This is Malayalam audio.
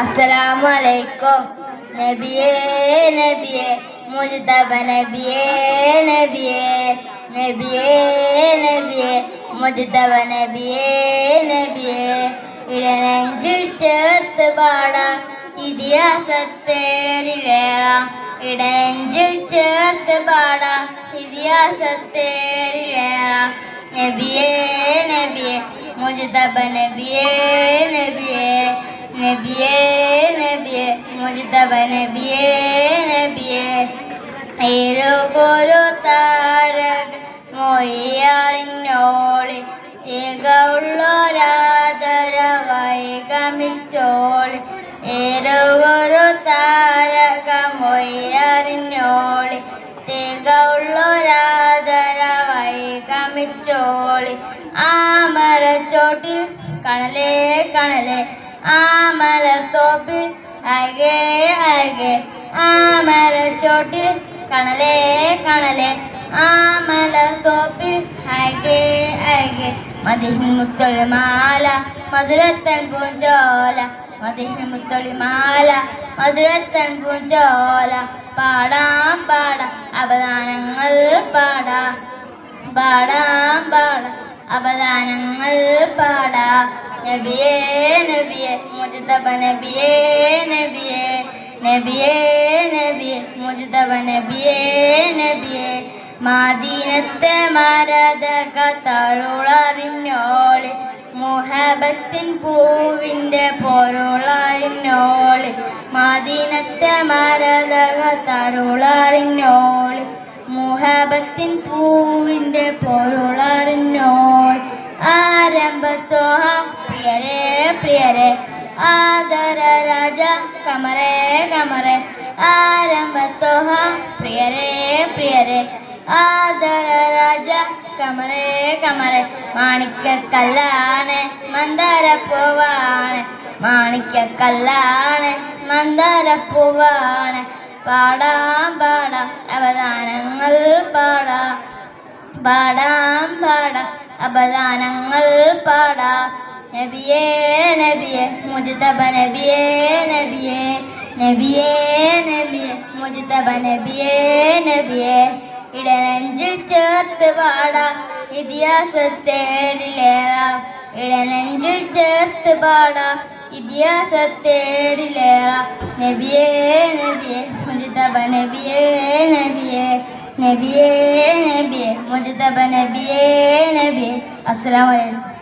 അസ്സലാമു അലൈക്കും നബിയേ നബിയേ മുജ്തബ നബിയേ നബിയേ നബിയേ നബിയേ മുജ്തബ നബിയേ നബിയേ. ഇടനെഞ്ചിൽ ചേർത്ത് പാടാം ഇതിഹാസത്തേരിലേറാം. ഇടനെഞ്ചിൽ ചേർത്ത് പാടാം ഇതിഹാസത്തേരിലേറാം. നബിയേ നബിയേ മുജ്തബ നബിയേ നബിയേ. നബിയേ നബിയേ മുജ്തബ നബിയേ നബിയേ. ഏരോഗോരോ താരക മൊയ്യാറിഞ്ഞോളി തികവുള്ളൊരാദരവായി ഗമിച്ചോളി ഏരോഗോരോ താരക മൊയ്യാറിഞ്ഞോളി തികവുള്ളൊരാദരവായി ഗമിച്ചോളി ആമരച്ചോട്ടിൽ കണലേ കണലേ ആമലത്തോപ്പിൽ അകെ അകെ. മരച്ചോട്ടിൽ കണലേ കണലേ. ആമലത്തോപ്പിൽ അകെ അകെ. മതിഹിൻ മുത്തൊളി മാല മധുരത്തൻ പൂഞ്ചോല. മതിഹിൻ മുത്തൊളി മാല മധുരത്തൻ പൂഞ്ചോല. പാടാം പാടാം. അവദാനങ്ങൾ പാടാം. പാടാം പാടാം. അവദാനങ്ങൾ പാടാം. നബിയേ നബിയേ മുജിതബ നബിയേ നബിയേ. നബിയേ നബിയേ മുജിതബ നബിയേ നബിയേ. മാദീനത്തെ മരത തരുളറിഞ്ഞോളി മുഹബത്തിൻ പൂവിന്റെ പൊരുളറിഞ്ഞോളി. മാദീനത്തെ മരത തരുളറിഞ്ഞോളി മുഹബത്തിൻ പൂവിന്റെ പൊരുളറിഞ്ഞോൾ ആരംഭത്തോ പ്രിയരേ പ്രിയരേ. ആദര രാജ കമറേ കമറേ ആരംഭത്തോ പ്രിയരേ പ്രിയരേ. ആദര രാജ കമറേ കമറേ മാണിക്കക്കല്ലാണ് മന്ദാരപ്പൂവാണ് മാണിക്കക്കല്ലാണ് മന്ദാരപ്പൂവാണ് പാടാം പാടാം. അവദാനങ്ങൾ പാടാം. പാടാം പാടാം. അവദാനങ്ങൾ പാടാ. നബിയേ നബിയേ മുജിതബ നബിയേ നബിയേ നബിയേ നബിയേ മുജിതബ നബിയേ നബിയേ. ഇടനെഞ്ചിൽ ചേർത്ത് പാടാ. ഇതിഹാസത്തേരിലേറ. ഇടനെഞ്ചിൽ ചേർത്ത് പാടാ. ഇതിഹാസത്തേരിലേറ. നബിയേ നബിയേ മുജിതബ നബിയേ നബിയേ. നബിയേ നബിയേ മുജിതബ നബിയേ നബിയേ അസ്സലാമു അലൈക്കും